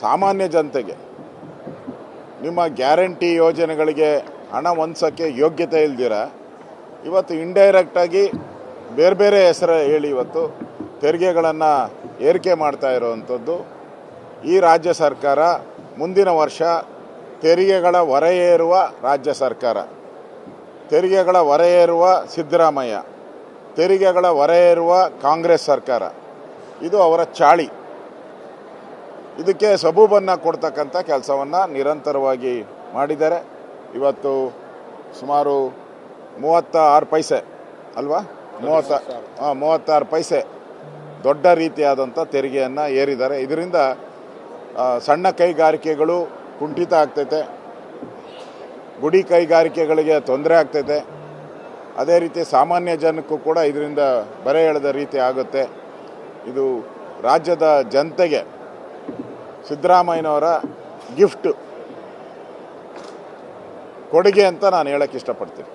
ಸಾಮಾನ್ಯ ಜನತೆಗೆ ನಿಮ್ಮ ಗ್ಯಾರಂಟಿ ಯೋಜನೆಗಳಿಗೆ ಹಣ ಹೊಂದ್ಸೋಕ್ಕೆ ಯೋಗ್ಯತೆ ಇಲ್ದಿರ, ಇವತ್ತು ಇಂಡೈರೆಕ್ಟಾಗಿ ಬೇರೆ ಬೇರೆ ಹೆಸರು ಹೇಳಿ ಇವತ್ತು ತೆರಿಗೆಗಳನ್ನು ಏರಿಕೆ ಮಾಡ್ತಾ ಇರುವಂಥದ್ದು. ಈ ರಾಜ್ಯ ಸರ್ಕಾರ ಮುಂದಿನ ವರ್ಷ ತೆರಿಗೆಗಳ ಹೊರೆಯೇರುವ ರಾಜ್ಯ ಸರ್ಕಾರ. ತೆರಿಗೆಗಳ ಹೊರೆಯೇರುವ ಸಿದ್ದರಾಮಯ್ಯ. ತೆರಿಗೆಗಳ ಹೊರೆಯೇರುವ ಕಾಂಗ್ರೆಸ್ ಸರ್ಕಾರ. ಇದು ಅವರ ಚಾಳಿ. ಇದಕ್ಕೆ ಸಬೂಬನ್ನು ಕೊಡ್ತಕ್ಕಂಥ ಕೆಲಸವನ್ನು ನಿರಂತರವಾಗಿ ಮಾಡಿದ್ದಾರೆ. ಇವತ್ತು ಸುಮಾರು ಮೂವತ್ತ ಆರು ಪೈಸೆ ಅಲ್ವಾ? ಮೂವತ್ತ ಹಾಂ, ಮೂವತ್ತಾರು ಪೈಸೆ ದೊಡ್ಡ ರೀತಿಯಾದಂಥ ತೆರಿಗೆಯನ್ನು ಏರಿದ್ದಾರೆ. ಇದರಿಂದ ಸಣ್ಣ ಕೈಗಾರಿಕೆಗಳು ಕುಂಠಿತ ಆಗ್ತೈತೆ. ಗುಡಿ ಕೈಗಾರಿಕೆಗಳಿಗೆ ತೊಂದರೆ ಆಗ್ತೈತೆ. ಅದೇ ರೀತಿ ಸಾಮಾನ್ಯ ಜನಕ್ಕೂ ಕೂಡ ಇದರಿಂದ ಬರೆ ಎಳೆದ ರೀತಿ ಆಗುತ್ತೆ. ಇದು ರಾಜ್ಯದ ಜನತೆಗೆ ಸಿದ್ದರಾಮಯ್ಯನವರ ಗಿಫ್ಟ್. ಕೊಡುಗೆ ಅಂತ ನಾನು ಹೇಳಕ್ಕೆ ಇಷ್ಟಪಡ್ತೀನಿ.